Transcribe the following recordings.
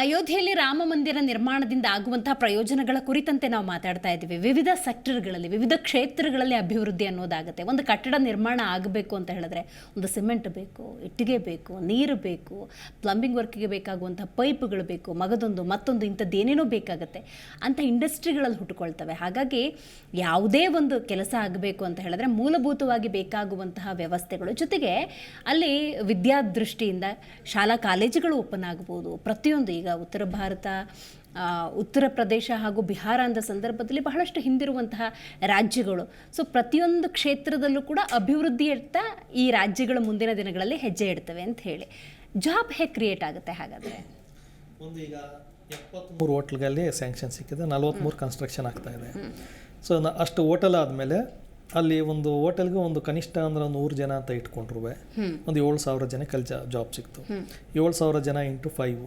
ಅಯೋಧ್ಯೆಯಲ್ಲಿ ರಾಮ ಮಂದಿರ ನಿರ್ಮಾಣದಿಂದ ಆಗುವಂತಹ ಪ್ರಯೋಜನಗಳ ಕುರಿತಂತೆ ನಾವು ಮಾತಾಡ್ತಾ ಇದ್ದೀವಿ. ವಿವಿಧ ಸೆಕ್ಟರ್ಗಳಲ್ಲಿ ವಿವಿಧ ಕ್ಷೇತ್ರಗಳಲ್ಲಿ ಅಭಿವೃದ್ಧಿ ಅನ್ನೋದಾಗುತ್ತೆ. ಒಂದು ಕಟ್ಟಡ ನಿರ್ಮಾಣ ಆಗಬೇಕು ಅಂತ ಹೇಳಿದ್ರೆ ಒಂದು ಸಿಮೆಂಟ್ ಬೇಕು, ಇಟ್ಟಿಗೆ ಬೇಕು, ನೀರು ಬೇಕು ಪ್ಲಂಬಿಂಗ್ ವರ್ಕಿಗೆ ಬೇಕಾಗುವಂಥ ಪೈಪ್ಗಳು ಬೇಕು, ಮಗದೊಂದು, ಮತ್ತೊಂದು, ಇಂಥದ್ದು ಏನೇನೋ ಬೇಕಾಗುತ್ತೆ ಅಂಥ ಇಂಡಸ್ಟ್ರಿಗಳಲ್ಲಿ ಹುಟ್ಟುಕೊಳ್ತವೆ. ಹಾಗಾಗಿ ಯಾವುದೇ ಒಂದು ಕೆಲಸ ಆಗಬೇಕು ಅಂತ ಹೇಳಿದ್ರೆ ಮೂಲಭೂತವಾಗಿ ಬೇಕಾಗುವಂತಹ ವ್ಯವಸ್ಥೆಗಳು. ಜೊತೆಗೆ ಅಲ್ಲಿ ವಿದ್ಯಾದೃಷ್ಟಿಯಿಂದ ಶಾಲಾ ಕಾಲೇಜುಗಳು ಓಪನ್ ಆಗ್ಬೋದು, ಪ್ರತಿಯೊಂದು ಈಗ ಉತ್ತರ ಭಾರತ ಉತ್ತರ ಪ್ರದೇಶ ಹಾಗೂ ಬಿಹಾರ ಅಂದ ಸಂದರ್ಭದಲ್ಲಿ ಬಹಳಷ್ಟು ಹಿಂದಿರುವಂತಹ ರಾಜ್ಯಗಳು. ಸೊ ಪ್ರತಿಯೊಂದು ಕ್ಷೇತ್ರದಲ್ಲೂ ಕೂಡ ಅಭಿವೃದ್ಧಿ ಅಭಿವೃದ್ಧಿಯತ್ತ ಈ ರಾಜ್ಯಗಳು ಮುಂದಿನ ದಿನಗಳಲ್ಲಿ ಹೆಜ್ಜೆ ಇಡ್ತವೆ ಅಂತ ಹೇಳಿ. ಜಾಬ್ ಹೇಗೆ ಕ್ರಿಯೇಟ್ ಆಗುತ್ತೆ ಹಾಗಾದರೆ? ಒಂದು ಈಗ ಎಪ್ಪತ್ತ್ಮೂರು ಹೋಟ್ಲ್ಗಳಲ್ಲಿ ಸ್ಯಾಂಕ್ಷನ್ ಸಿಕ್ಕಿದೆ ನಲ್ವತ್ತ್ಮೂರು ಕನ್ಸ್ಟ್ರಕ್ಷನ್ ಆಗ್ತಾ ಇದೆ. ಸೊ ಅಷ್ಟು ಹೋಟೆಲ್ ಆದಮೇಲೆ ಅಲ್ಲಿ ಒಂದು ಹೋಟೆಲ್ಗೆ ಒಂದು ಕನಿಷ್ಠ ಅಂದ್ರೆ ನೂರು ಜನ ಅಂತ ಇಟ್ಕೊಂಡ್ರು ಒಂದು ಏಳು ಸಾವಿರ ಜನ ಅಲ್ಲಿ ಜಾಬ್ ಸಿಕ್ತು. ಏಳು ಸಾವಿರ ಜನ ಇಂಟು ಫೈವ್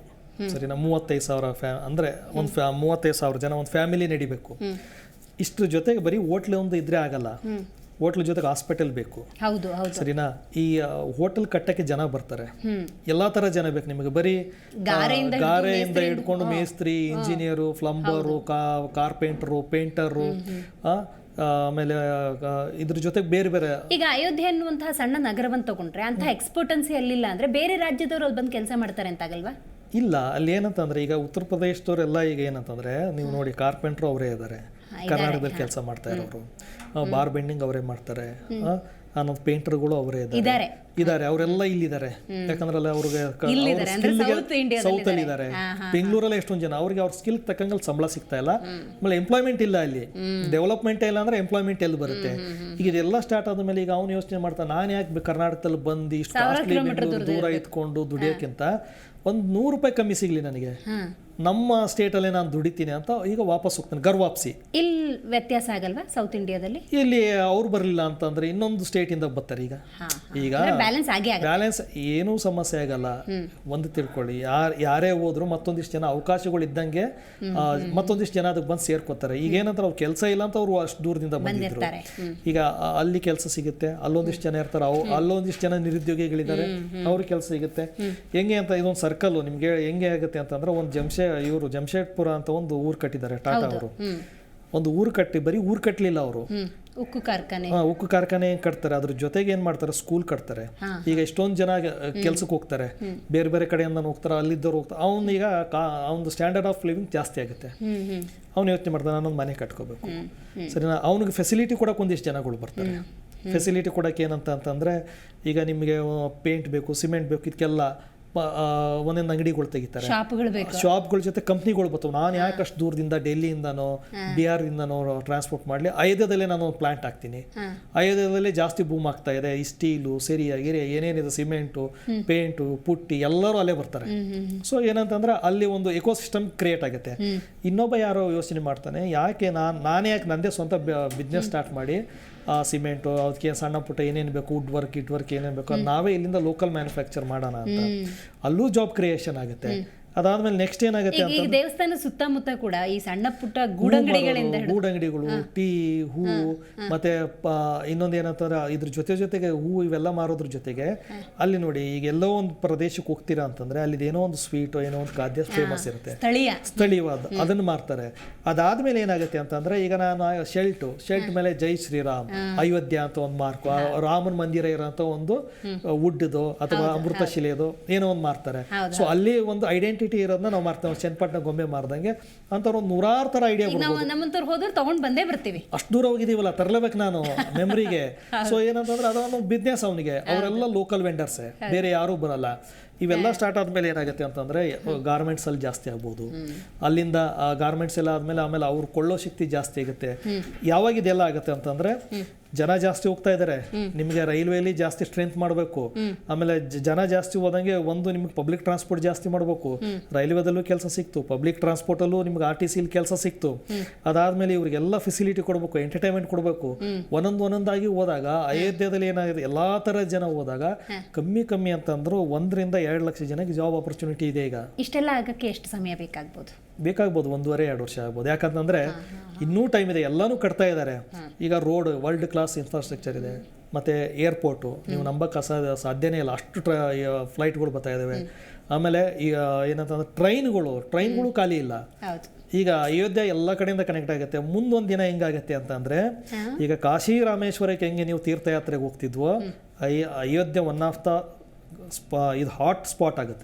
ಸರಿನಾ ಮೂವತ್ತೈದು ಸಾವಿರ ಫ್ಯಾ ಅಂದರೆ ಒಂದು ಫ್ಯಾ ಮೂವತ್ತೈದು ಸಾವಿರ ಜನ ಒಂದು ಫ್ಯಾಮಿಲಿ ನಡಿಬೇಕು. ಇಷ್ಟ್ರ ಜೊತೆಗೆ ಬರೀ ಹೋಟ್ಲ್ ಒಂದು ಇದ್ರೆ ಆಗಲ್ಲ. ಹೋಟ್ಲ್ ಜೊತೆಗೆ ಹಾಸ್ಪಿಟಲ್ ಬೇಕು. ಹೌದು ಸರಿನಾ? ಈ ಹೋಟೆಲ್ ಕಟ್ಟಕ್ಕೆ ಜನ ಬರ್ತಾರೆ. ಎಲ್ಲಾ ತರ ಜನ ಬೇಕು ನಿಮಗೆ. ಬರೀ ಗಾರೆಯಿಂದ ಹಿಡ್ಕೊಂಡು ಮೇಸ್ತ್ರಿ ಇಂಜಿನಿಯರು ಪ್ಲಂಬರು ಕಾರ್ಪೆಂಟರು ಪೇಂಟರು ಆಮೇಲೆ ಇದ್ರ ಜೊತೆಗೆ ಬೇರೆ ಬೇರೆ ಈಗ ಅಯೋಧ್ಯೆ ಅನ್ನುವಂತಹ ಸಣ್ಣ ನಗರವನ್ನು ತಗೊಂಡ್ರೆ ಅಂತ ಎಕ್ಸ್ಪೋರ್ಟನ್ಸಿ ಅಲ್ಲಿಲ್ಲ ಅಂದ್ರೆ ಬೇರೆ ರಾಜ್ಯದವರು ಅಲ್ಲಿ ಬಂದು ಕೆಲಸ ಮಾಡ್ತಾರೆ ಅಂತಾಗಲ್ವಾ ಇಲ್ಲ ಅಲ್ಲಿ ಏನಂತಂದ್ರೆ ಈಗ ಉತ್ತರ ಪ್ರದೇಶದವರೆಲ್ಲ ಈಗ ಏನಂತಂದ್ರೆ ನೀವು ನೋಡಿ ಕಾರ್ಪೆಂಟ್ರು ಅವರೇ ಇದ್ದಾರೆ ಕರ್ನಾಟಕದಲ್ಲಿ ಕೆಲಸ ಮಾಡ್ತಾ ಇರೋರು. ಬಾರ್ ಬೆಂಡಿಂಗ್ ಅವರೇ ಮಾಡ್ತಾರೆ. ಅನ್ನೋದು ಪೇಂಟರ್ಗಳು ಅವರೇ ಇದ್ದಾರೆ ಇದ್ದಾರೆ ಇದಾರೆ ಅವರೆಲ್ಲ ಇಲ್ಲಿದ್ದಾರೆ. ಯಾಕಂದ್ರೆ ಅಲ್ಲಿ ಅವ್ರಿಗೆ ಸೌತ್ ಅಲ್ಲಿ ಇದ್ದಾರೆ. ಬೆಂಗಳೂರಲ್ಲಿ ಎಷ್ಟೊಂದು ಜನ ಅವ್ರಿಗೆ ಅವ್ರ ಸ್ಕಿಲ್ ತಕ್ಕಂಗೆ ಸಂಬಳ ಸಿಗ್ತಾ ಇಲ್ಲ. ಆಮೇಲೆ ಎಂಪ್ಲಾಯ್ಮೆಂಟ್ ಇಲ್ಲ ಅಲ್ಲಿ. ಡೆವಲಪ್ಮೆಂಟ್ ಇಲ್ಲ ಅಂದ್ರೆ ಎಂಪ್ಲಾಯ್ಮೆಂಟ್ ಎಲ್ಲಿ ಬರುತ್ತೆ? ಈಗ ಇದೆಲ್ಲ ಸ್ಟಾರ್ಟ್ ಆದ್ಮೇಲೆ ಈಗ ಅವ್ನು ಯೋಚನೆ ಮಾಡ್ತಾನೆ ನಾನು ಯಾಕೆ ಕರ್ನಾಟಕದಲ್ಲಿ ಬಂದು ಇಷ್ಟು ದೂರ ಇದ್ಕೊಂಡು ದುಡಿಯೋಕ್ಕಿಂತ ಒಂದು ನೂರು ರೂಪಾಯಿ ಕಮ್ಮಿ ಸಿಗ್ಲಿ ನನಗೆ. ನಮ್ಮ ಸ್ಟೇಟಲ್ಲೇ ನಾನು ದುಡಿತೀನಿ ಅಂತ ಈಗ ವಾಪಸ್ ಹೋಗ್ತಾನೆ ಗರ್ವಾಪ್ಸಿ ಇಲ್ಲಿ ವ್ಯತ್ಯಾಸ ಆಗಲ್ವಾ ಸೌತ್ ಇಂಡಿಯಾದಲ್ಲಿ ಇಲ್ಲಿ ಅವ್ರು ಬರಲಿಲ್ಲ ಅಂತಂದ್ರೆ ಇನ್ನೊಂದು ಸ್ಟೇಟಿಂದ ಬರ್ತಾರೆ ಈಗ. ಈಗ ಬ್ಯಾಲೆನ್ಸ್ ಬ್ಯಾಲೆನ್ಸ್ ಏನೂ ಸಮಸ್ಯೆ ಆಗಲ್ಲ. ಒಂದು ತಿಳ್ಕೊಳ್ಳಿ ಯಾರ್ ಯಾರೇ ಹೋದ್ರು ಮತ್ತೊಂದಿಷ್ಟು ಜನ ಅವಕಾಶಗಳು ಇದ್ದಂಗೆ ಮತ್ತೊಂದಿಷ್ಟು ಜನ ಅದಕ್ಕೆ ಬಂದು ಸೇರ್ಕೋತಾರೆ. ಈಗ ಏನಂತಾರೆ ಅವ್ರು ಕೆಲಸ ಇಲ್ಲ ಅಂತ ಅವ್ರು ಅಷ್ಟು ದೂರದಿಂದ ಬಂದಿದ್ರು. ಈಗ ಅಲ್ಲಿ ಕೆಲಸ ಸಿಗುತ್ತೆ ಅಲ್ಲೊಂದಿಷ್ಟು ಜನ ಇರ್ತಾರೆ ಅವು ಅಲ್ಲೊಂದಿಷ್ಟು ಜನ ನಿರುದ್ಯೋಗಿಗಳಿದ್ದಾರೆ ಅವ್ರಿಗೆ ಕೆಲಸ ಸಿಗುತ್ತೆ. ಹೆಂಗೆ ಅಂತ ಇದೊಂದು ಸರ್ಕಲ್ ನಿಮ್ಗೆ ಹೆಂಗೆ ಆಗುತ್ತೆ ಅಂತಂದ್ರೆ ಒಂದು ಜಮ್ಶೆ ಇವರು ಜಮ್ಶೆಡ್ಪುರ ಅಂತ ಒಂದು ಊರು ಕಟ್ಟಿದ್ದಾರೆ ಟಾಟಾ ಅವರು. ಒಂದು ಊರು ಕಟ್ಟಿ ಬರೀ ಊರು ಕಟ್ಟಲಿಲ್ಲ ಅವರು. ಉಕ್ಕು ಕಾರ್ಖಾನೆ. ಉಕ್ಕು ಕಾರ್ಖಾನೆ ಏನ್ ಕಟ್ತಾರೆ. ಅದ್ರ ಜೊತೆಗೆ ಏನ್ ಮಾಡ್ತಾರೆ? ಸ್ಕೂಲ್ ಕಟ್ತಾರೆ. ಈಗ ಎಷ್ಟೊಂದು ಜನ ಕೆಲ್ಸಕ್ಕೆ ಹೋಗ್ತಾರೆ. ಬೇರೆ ಬೇರೆ ಕಡೆಯಿಂದ ಹೋಗ್ತಾರೆ ಅಲ್ಲಿದ್ದವ್ರು ಹೋಗ್ತಾರೆ. ಅವ್ನು ಈಗ ಅವ್ನ ಸ್ಟ್ಯಾಂಡರ್ಡ್ ಆಫ್ ಲಿವಿಂಗ್ ಜಾಸ್ತಿ ಆಗುತ್ತೆ. ಅವ್ನು ಯೋಚನೆ ಮಾಡ್ತಾನೆ ನಾನೊಂದು ಮನೆ ಕಟ್ಕೋಬೇಕು. ಸರಿನಾ? ಅವ್ನಿಗೆ ಫೆಸಿಲಿಟಿ ಕೊಡಕ್ಕೆ ಒಂದಿಷ್ಟು ಜನಗಳು ಬರ್ತಾರೆ. ಫೆಸಿಲಿಟಿ ಕೊಡಕ್ಕೆ ಏನಂತ ಅಂತಂದ್ರೆ ಈಗ ನಿಮಗೆ ಪೇಂಟ್ ಬೇಕು ಸಿಮೆಂಟ್ ಬೇಕು ಇದಕ್ಕೆಲ್ಲ ಒಂದೊಂದು ಅಂಗಡಿಗಳು ತೆಗಿತಾರೆ. ಶಾಪ್ಗಳು ಜೊತೆ ಕಂಪ್ನಿಗಳು ಬರ್ತವೆ. ನಾನು ಯಾಕೆ ಅಷ್ಟು ದೂರದಿಂದ ಡೆಲ್ಲಿಯಿಂದನೋ ಬಿಹಾರಿಂದನೋ ಟ್ರಾನ್ಸ್ಪೋರ್ಟ್ ಮಾಡಲಿ? ಅಯೋಧ್ಯದಲ್ಲೇ ನಾನು ಒಂದು ಪ್ಲಾಂಟ್ ಹಾಕ್ತೀನಿ ಅಯೋಧ್ಯದಲ್ಲೇ ಜಾಸ್ತಿ ಬೂಮ್ ಆಗ್ತಾ ಇದೆ. ಈ ಸ್ಟೀಲು ಸೆರಿಯ ಗಿರಿಯ ಏನೇನಿದೆ ಸಿಮೆಂಟು ಪೇಂಟು ಪುಟ್ಟಿ ಎಲ್ಲರೂ ಅಲ್ಲೇ ಬರ್ತಾರೆ. ಸೊ ಏನಂತಂದ್ರೆ ಅಲ್ಲಿ ಒಂದು ಎಕೋಸಿಸ್ಟಮ್ ಕ್ರಿಯೇಟ್ ಆಗುತ್ತೆ. ಇನ್ನೊಬ್ಬ ಯಾರೋ ಯೋಚನೆ ಮಾಡ್ತಾನೆ ಯಾಕೆ ನಾನು ನಾನೇ ಯಾಕೆ ನಂದೇ ಸ್ವಂತ ಬಿಸ್ನೆಸ್ ಸ್ಟಾರ್ಟ್ ಮಾಡಿ ಸಿಮೆಂಟು ಅದಕ್ಕೆ ಸಣ್ಣ ಪುಟ್ಟ ಏನೇನು ಬೇಕು ವುಡ್ ವರ್ಕ್ ಇಟ್ ವರ್ಕ್ ಏನೇನು ಬೇಕು ಅದ್ ನಾವೇ ಇಲ್ಲಿಂದ ಲೋಕಲ್ ಮ್ಯಾನುಫ್ಯಾಕ್ಚರ್ ಮಾಡೋಣ ಅಂತ. ಅಲ್ಲೂ ಜಾಬ್ ಕ್ರಿಯೇಷನ್ ಆಗುತ್ತೆ. ಅದಾದ್ಮೇಲೆ ನೆಕ್ಸ್ಟ್ ಏನಾಗುತ್ತೆ ಅಂತ ದೇವಸ್ಥಾನ ಸುತ್ತಮುತ್ತ ಕೂಡ ಈ ಸಣ್ಣ ಪುಟ್ಟ ಗೂಡಂಗಡಿಗಳಿಂದ ಹಿಡಿದು ಗೂಡಂಗಡಿಗಳು ಟೀ ಹೂ ಮತ್ತೆ ಇನ್ನೊಂದು ಏನಂತಾರೆ ಇದ್ರ ಜೊತೆ ಜೊತೆಗೆ ಹೂ ಇವೆಲ್ಲ ಮಾರೋದ್ರ ಜೊತೆಗೆ ಅಲ್ಲಿ ನೋಡಿ ಈಗ ಎಲ್ಲೋ ಒಂದು ಪ್ರದೇಶಕ್ಕೆ ಹೋಗ್ತೀರಾ ಅಂತಂದ್ರೆ ಅಲ್ಲಿ ಏನೋ ಒಂದು ಸ್ವೀಟ್ ಏನೋ ಒಂದು ಖಾದ್ಯ ಫೇಮಸ್ ಇರುತ್ತೆ. ಸ್ಥಳೀಯ. ಸ್ಥಳೀಯವಾದ ಅದನ್ನ ಮಾರ್ತಾರೆ. ಅದಾದ್ಮೇಲೆ ಏನಾಗುತ್ತೆ ಅಂತಂದ್ರೆ ಈಗ ನಾನು ಶೆಲ್ಟ್ ಶೆಲ್ಟ್ ಮೇಲೆ ಜೈ ಶ್ರೀರಾಮ್ ಅಯೋಧ್ಯ ಅಂತ ಒಂದು ಮಾರ್ಕು ರಾಮನ್ ಮಂದಿರ ಇರೋಂಥ ಒಂದು ವುಡ್ದು ಅಥವಾ ಅಮೃತ ಶಿಲೆಯದು ಏನೋ ಒಂದು ಮಾರ್ತಾರೆ. ಸೊ ಅಲ್ಲಿ ಒಂದು ಐಡೆಂಟಿಟಿ ಇರೋದನ್ನ ನಾವು ಮಾರ್ತೇವೆ ಚನ್ನಪಟ್ಟಣ ಗೊಂಬೆ ಮಾರ್ದಂಗೆ ಅಂಥವ್ರು ಒಂದು ನೂರಾರು ಥರ ಐಡಿಯಾ ನಾವು ನಮ್ಮಂತವ್ರು ಹೋದ್ರೆ ತೊಗೊಂಡು ಬಂದೇ ಬರ್ತೀವಿ. ಅಷ್ಟು ದೂರ ಹೋಗಿದ್ದೀವಲ್ಲ ತರಲೇಬೇಕು ನಾನು ಮೆಮ್ರಿಗೆ ಸೊ ಏನಂತಂದ್ರೆ ಅದೊಂದು ಬಿಸ್ನೆಸ್ ಅವನಿಗೆ. ಅವರೆಲ್ಲ ಲೋಕಲ್ ವೆಂಡರ್ಸೇ ಬೇರೆ ಯಾರೂ ಬರಲ್ಲ. ಇವೆಲ್ಲ ಸ್ಟಾರ್ಟ್ ಆದ್ಮೇಲೆ ಏನಾಗುತ್ತೆ ಅಂತಂದ್ರೆ ಗಾರ್ಮೆಂಟ್ಸ್ ಅಲ್ಲಿ ಜಾಸ್ತಿ ಆಗ್ಬೋದು. ಅಲ್ಲಿಂದ ಗಾರ್ಮೆಂಟ್ಸ್ ಎಲ್ಲ ಆದ್ಮೇಲೆ ಆಮೇಲೆ ಅವ್ರು ಕೊಳ್ಳೋ ಶಕ್ತಿ ಜಾಸ್ತಿ ಆಗುತ್ತೆ. ಯಾವಾಗ ಇದೆಲ್ಲ ಆಗುತ್ತೆ ಅಂತಂದ್ರೆ ಜನ ಜಾಸ್ತಿ ಹೋಗ್ತಾ ಇದ್ದಾರೆ ನಿಮಗೆ ರೈಲ್ವೆಲಿ ಜಾಸ್ತಿ ಸ್ಟ್ರೆಂತ್ ಮಾಡಬೇಕು. ಆಮೇಲೆ ಜನ ಜಾಸ್ತಿ ಹೋದಂಗೆ ಒಂದು ನಿಮ್ಗೆ ಪಬ್ಲಿಕ್ ಟ್ರಾನ್ಸ್ಪೋರ್ಟ್ ಜಾಸ್ತಿ ಮಾಡಬೇಕು. ರೈಲ್ವೆದಲ್ಲೂ ಕೆಲಸ ಸಿಕ್ತು. ಪಬ್ಲಿಕ್ ಟ್ರಾನ್ಸ್ಪೋರ್ಟಲ್ಲೂ ನಿಮ್ಗೆ ಆರ್ ಟಿ ಸಿಲಿ ಕೆಲಸ ಸಿಕ್ತು. ಅದಾದ್ಮೇಲೆ ಇವ್ರಿಗೆಲ್ಲ ಫೆಸಿಲಿಟಿ ಕೊಡಬೇಕು ಎಂಟರ್ಟೈನ್ಮೆಂಟ್ ಕೊಡಬೇಕು. ಒಂದೊಂದು ಒಂದೊಂದಾಗಿ ಹೋದಾಗ ಅಯೋಧ್ಯದಲ್ಲಿ ಏನಾಗಿದೆ ಎಲ್ಲಾ ತರ ಜನ ಹೋದಾಗ ಕಮ್ಮಿ ಕಮ್ಮಿ ಅಂತಂದ್ರು ಒಂದರಿಂದ ಎರಡು ಲಕ್ಷ ಜನಕ್ಕೆ ಜಾಬ್ ಆಪರ್ಚುನಿಟಿ ಇದೆ ಈಗ. ಇಷ್ಟೆಲ್ಲ ಆಗಕ್ಕೆ ಎಷ್ಟು ಸಮಯ ಬೇಕಾಗ್ಬೋದು? ಬೇಕಾಗ್ಬೋದು ಒಂದೂವರೆ ಎರಡು ವರ್ಷ ಆಗ್ಬೋದು. ಯಾಕಂತಂದ್ರೆ ಇನ್ನೂ ಟೈಮ್ ಇದೆ ಎಲ್ಲಾನು ಕಟ್ತಾ ಇದ್ದಾರೆ ಈಗ ರೋಡ್ ವರ್ಲ್ಡ್ ಕ್ಲಾಸ್ ಇನ್ಫ್ರಾಸ್ಟ್ರಕ್ಚರ್ ಇದೆ. ಮತ್ತೆ ಏರ್ಪೋರ್ಟು ನೀವು ನಂಬಕ್ಕೆ ಸಾಧ್ಯನೇ ಇಲ್ಲ. ಅಷ್ಟು ಟ್ರ ಫ್ಲೈಟ್ಗಳು ಬರ್ತಾ ಇದ್ದಾವೆ ಆಮೇಲೆ ಈಗ ಏನಂತಂದ್ರೆ ಟ್ರೈನ್ಗಳು ಟ್ರೈನ್ಗಳು ಖಾಲಿ ಇಲ್ಲ. ಈಗ ಅಯೋಧ್ಯೆ ಎಲ್ಲ ಕಡೆಯಿಂದ ಕನೆಕ್ಟ್ ಆಗುತ್ತೆ. ಮುಂದೊಂದು ದಿನ ಹೆಂಗಾಗತ್ತೆ ಅಂತಂದ್ರೆ ಈಗ ಕಾಶಿ ರಾಮೇಶ್ವರಕ್ಕೆ ಹೆಂಗೆ ನೀವು ತೀರ್ಥಯಾತ್ರೆಗೆ ಹೋಗ್ತಿದ್ವೋ ಅಯ್ಯ- Ayodhya one of the spa ಇದು ಹಾಟ್ ಸ್ಪಾಟ್ ಆಗುತ್ತೆ.